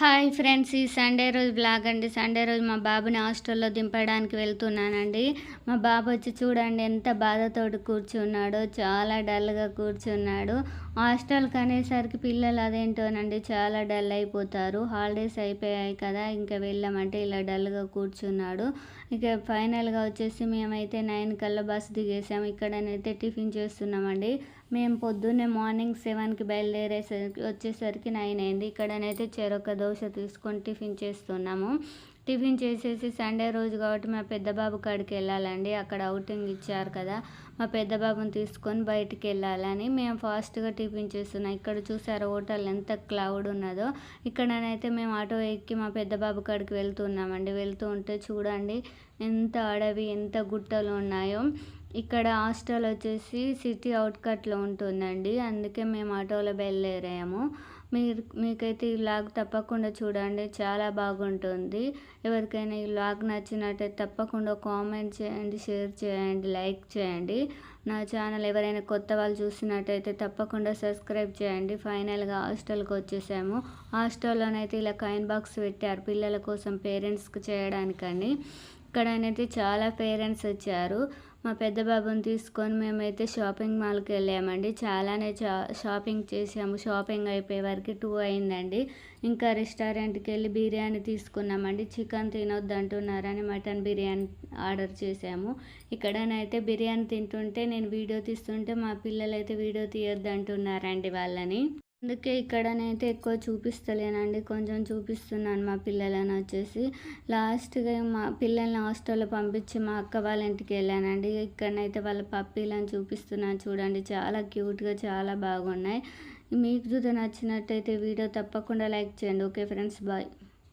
Hi friends ఈ Sunday రోజు blog అండి. సండే రోజు మా బాబుని హాస్టల్లో దింపడానికి వెళ్తున్నానండి. మా బాబు వచ్చి చూడండి ఎంత బాధతోటి కూర్చున్నాడో చాలా డల్గా కూర్చున్నాడు. హాస్టల్కి అనేసరికి పిల్లలు అదేంటోనండి చాలా డల్ అయిపోతారు. హాలిడేస్ అయిపోయాయి కదా ఇంకా వెళ్ళామంటే ఇలా డల్గా కూర్చున్నాడు. ఇక ఫైనల్గా వచ్చేసి మేమైతే నైన్ కల్లా బస్సు దిగేసాము ఇక్కడనైతే టిఫిన్ చేస్తున్నామండి. మేము పొద్దున్నే మార్నింగ్ సెవెన్కి బయలుదేరేసరికి వచ్చేసరికి నైన్ అయింది. ఇక్కడనైతే చెరొక దోశ తీసుకొని టిఫిన్ చేస్తున్నాము. టిఫిన్ చేసేసి సండే రోజు కాబట్టి మా పెద్ద బాబు కాడికి వెళ్ళాలండి. అక్కడ అవుటింగ్ ఇచ్చారు కదా. మా పెద్ద బాబుని తీసుకొని బయటికి వెళ్ళాలని మేము ఫాస్ట్గా టిఫిన్ చేస్తున్నాం. ఇక్కడ చూసారు హోటల్ ఎంత క్లౌడ్ ఉన్నదో. ఇక్కడనైతే మేము ఆటో ఎక్కి మా పెద్ద బాబు కాడికి వెళ్తున్నామండి. వెళ్తూ ఉంటే చూడండి ఎంత అడవి ఎంత గుట్టలు ఉన్నాయో. ఇక్కడ హాస్టల్ వచ్చేసి సిటీ అవుట్కట్లో ఉంటుందండి. అందుకే మేము ఆటోలో బయలుదేరాము. మీరు మీకైతే ఈ లాగ్ తప్పకుండా చూడండి. చాలా బాగుంటుంది. ఎవరికైనా ఈ లాగ్ నచ్చినట్టయితే తప్పకుండా కామెంట్ చేయండి షేర్ చేయండి లైక్ చేయండి. నా ఛానల్ ఎవరైనా కొత్త వాళ్ళు చూసినట్టయితే తప్పకుండా సబ్స్క్రైబ్ చేయండి. ఫైనల్గా హాస్టల్కి వచ్చేసాము. హాస్టల్లోనైతే ఇలా కాయిన్ బాక్స్ పెట్టారు పిల్లల కోసం పేరెంట్స్కి చేయడానికని. ఇక్కడనైతే చాలా పేరెంట్స్ వచ్చారు. మా పెద్ద బాబుని తీసుకొని మేమైతే షాపింగ్ మాల్కి వెళ్ళామండి. చాలానే చా షాపింగ్ చేసాము షాపింగ్ అయిపోయే వరకు టూ అయిందండి. ఇంకా రెస్టారెంట్కి వెళ్ళి బిర్యానీ తీసుకున్నామండి. చికెన్ తినొద్దు అంటున్నారని మటన్ బిర్యానీ ఆర్డర్ చేసాము ఇక్కడనైతే బిర్యానీ తింటుంటే నేను వీడియో తీస్తుంటే మా పిల్లలైతే వీడియో తీయొద్దు అంటున్నారండి వాళ్ళని. అందుకే ఇక్కడనైతే ఎక్కువ చూపిస్తలేనండి. కొంచెం చూపిస్తున్నాను మా పిల్లలను వచ్చేసి. లాస్ట్గా మా పిల్లల్ని హాస్టల్లో పంపించి మా అక్క వాళ్ళ ఇంటికి వెళ్ళానండి. ఇక్కడనైతే వాళ్ళ పప్పీలను చూపిస్తున్నాను చూడండి. చాలా క్యూట్గా చాలా బాగున్నాయి. మీకు చూద్దా నచ్చినట్టయితే వీడియో తప్పకుండా లైక్ చేయండి. Okay friends bye.